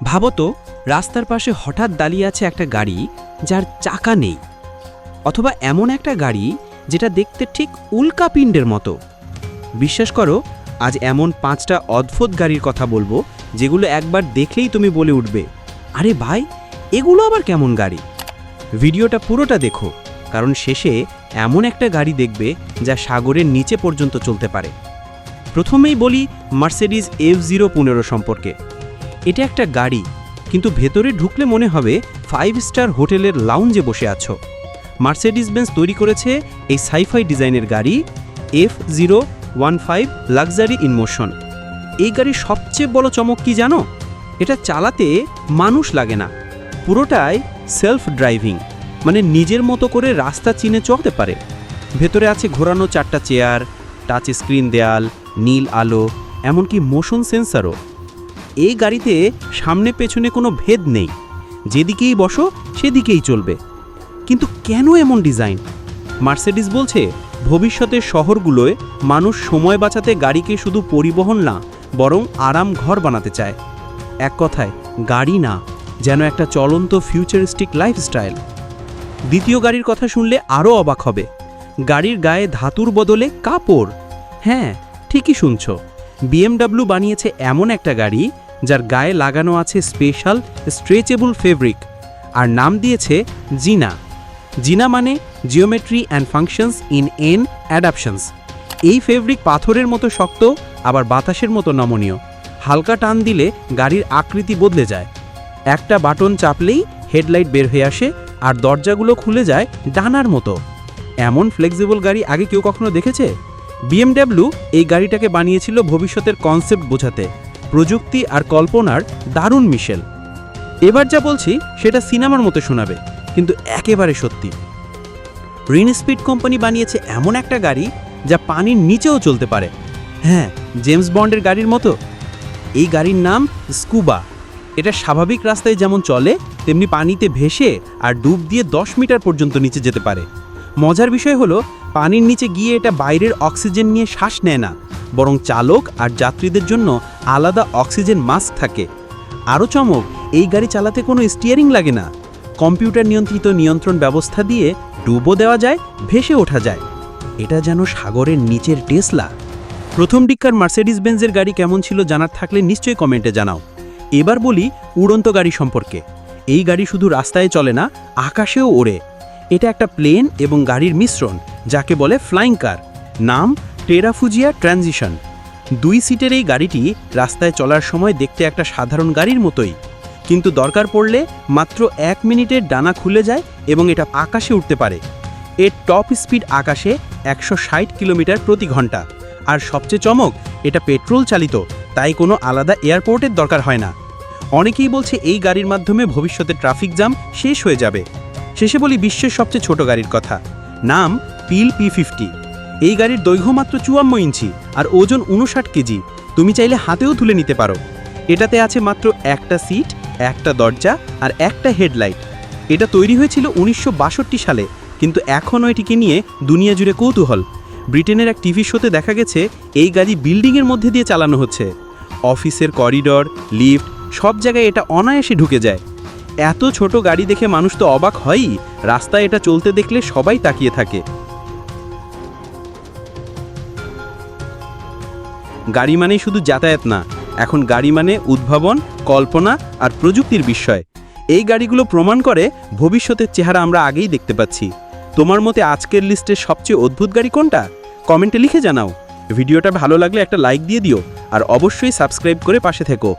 ভাবো তো রাস্তার পাশে হঠাৎ দাঁড়িয়ে আছে একটা গাড়ি যার চাকা নেই, অথবা এমন একটা গাড়ি যেটা দেখতে ঠিক উল্কাপিণ্ডের মতো। বিশ্বাস করো, আজ এমন পাঁচটা অদ্ভুত গাড়ির কথা বলব, যেগুলো একবার দেখলেই তুমি বলে উঠবে, আরে ভাই, এগুলো আবার কেমন গাড়ি? ভিডিওটা পুরোটা দেখো, কারণ শেষে এমন একটা গাড়ি দেখবে যা সাগরের নিচে পর্যন্ত চলতে পারে। প্রথমেই বলি মার্সিডিজ এফ জিরো পনেরো সম্পর্কে। এটা একটা গাড়ি, কিন্তু ভেতরে ঢুকলে মনে হবে ফাইভ স্টার হোটেলের লাউঞ্জে বসে আছো। মার্সিডিজ বেঞ্জ তৈরি করেছে এই সাইফাই ডিজাইনের গাড়ি F zero one five luxury in motion এই গাড়ির সবচেয়ে বড় চমক কি জানো? এটা চালাতে মানুষ লাগে না, পুরোটাই সেলফ ড্রাইভিং মানে নিজের মতো করে রাস্তা চিনে চলতে পারে। ভেতরে আছে ঘোরানো চারটা চেয়ার টাচ স্ক্রিন দেয়াল, নীল আলো, এমনকি মোশন সেন্সারও এই গাড়িতে সামনে পেছনে কোনো ভেদ নেই। যেদিকেই বসো, সেদিকেই চলবে। কিন্তু কেন এমন ডিজাইন? মার্সিডিস বলছে, ভবিষ্যতের শহরগুলোয় মানুষ সময় বাঁচাতে গাড়িকে শুধু পরিবহন না, বরং আরাম ঘর বানাতে চায়। এক কথায়, গাড়ি না, যেন একটা চলন্ত ফিউচারিস্টিক লাইফস্টাইল। দ্বিতীয় গাড়ির কথা শুনলে আরও অবাক হবে। গাড়ির গায়ে ধাতুর বদলে কাপড়। হ্যাঁ ঠিকই শুনছ। বিএমডাব্লিউ বানিয়েছে এমন একটা গাড়ি যার গায়ে লাগানো আছে স্পেশাল স্ট্রেচেবল ফেব্রিক আর নাম দিয়েছে জিনা। জিনা মানে geometry and functions in N adaptations. এই ফেব্রিক পাথরের মতো শক্ত, আবার বাতাসের মতো নমনীয়। হালকা টান দিলে গাড়ির আকৃতি বদলে যায়। একটা বাটন চাপলেই হেডলাইট বের হয়ে আসে আর দরজাগুলো খুলে যায় ডানার মতো। এমন ফ্লেক্সিবল গাড়ি আগে কেউ কখনো দেখেছে? বিএমডাব্লিউ এই গাড়িটাকে বানিয়েছিল ভবিষ্যতের কনসেপ্ট বোঝাতে। প্রযুক্তি আর কল্পনার দারুণ মিশেল। এবার যা বলছি, সেটা সিনেমার মতো শোনাবে, কিন্তু একেবারে সত্যি। রিন স্পিড কোম্পানি বানিয়েছে এমন একটা গাড়ি যা পানির নিচেও চলতে পারে। হ্যাঁ জেমস বন্ডের গাড়ির মতো। এই গাড়ির নাম স্কুবা। এটা স্বাভাবিক রাস্তায় যেমন চলে, তেমনি পানিতে ভেসে আর ডুব দিয়ে দশ মিটার পর্যন্ত নিচে যেতে পারে। মজার বিষয় হলো, পানির নিচে গিয়ে এটা বাইরের অক্সিজেন নিয়ে শ্বাস নেয় না। বরং চালক আর যাত্রীদের জন্য আলাদা অক্সিজেন মাস্ক থাকে। আরও চমক, এই গাড়ি চালাতে কোনো স্টিয়ারিং লাগে না। কম্পিউটার নিয়ন্ত্রিত নিয়ন্ত্রণ ব্যবস্থা দিয়ে ডুবো দেওয়া যায়, ভেসে ওঠা যায়। এটা যেন সাগরের নিচের টেসলা। প্রথম দিককার মার্সিডিস বেঞ্জের গাড়ি কেমন ছিল জানার থাকলে নিশ্চয়ই কমেন্টে জানাও। এবার বলি উড়ন্ত গাড়ি সম্পর্কে। এই গাড়ি শুধু রাস্তায় চলে না, আকাশেও ওড়ে। এটা একটা প্লেন এবং গাড়ির মিশ্রণ, যাকে বলে ফ্লাইং কার। নাম টেরাফুজিয়া ট্রানজিশন। দুই সিটের এই গাড়িটি রাস্তায় চলার সময় দেখতে একটা সাধারণ গাড়ির মতোই। কিন্তু দরকার পড়লে মাত্র এক মিনিটের ডানা খুলে যায় এবং এটা আকাশে উঠতে পারে। এর টপ স্পিড আকাশে একশো ষাট কিলোমিটার প্রতি ঘণ্টা। আর সবচেয়ে চমক, এটা পেট্রোল চালিত, তাই কোনো আলাদা এয়ারপোর্টের দরকার হয় না। অনেকেই বলছে এই গাড়ির মাধ্যমে ভবিষ্যতে ট্রাফিক জ্যাম শেষ হয়ে যাবে। শেষে বলি বিশ্বের সবচেয়ে ছোট গাড়ির কথা। নাম পিল পি ফিফটি। এই গাড়ির দৈর্ঘ্য মাত্র চুয়ান্ন ইঞ্চি আর ওজন উনষাট কেজি। তুমি চাইলে হাতেও তুলে নিতে পারো। এটাতে আছে মাত্র একটা সিট, একটা দরজা আর একটা হেডলাইট। এটা তৈরি হয়েছিল উনিশশো বাষট্টি সালে, কিন্তু এখনও এটিকে নিয়ে দুনিয়া জুড়ে কৌতূহল। ব্রিটেনের এক টিভি শোতে দেখা গেছে, এই গাড়ি বিল্ডিংয়ের মধ্যে দিয়ে চালানো হচ্ছে। অফিসের করিডর, লিফট, সব জায়গায় এটা অনায়াসে ঢুকে যায়। এত ছোট গাড়ি দেখে মানুষ তো অবাক হয়ই। রাস্তায় এটা চলতে দেখলে সবাই তাকিয়ে থাকে। গাড়ি মানেই শুধু যাতায়াত না, এখন গাড়ি মানে উদ্ভাবন, কল্পনা আর প্রযুক্তির বিষয়। এই গাড়িগুলো প্রমাণ করে ভবিষ্যতের চেহারা আমরা আগেই দেখতে পাচ্ছি। তোমার মতে আজকের লিস্টের সবচেয়ে অদ্ভুত গাড়ি কোনটা? কমেন্টে লিখে জানাও। ভিডিওটা ভালো লাগলে একটা লাইক দিয়ে দিও, আর অবশ্যই সাবস্ক্রাইব করে পাশে থেকো।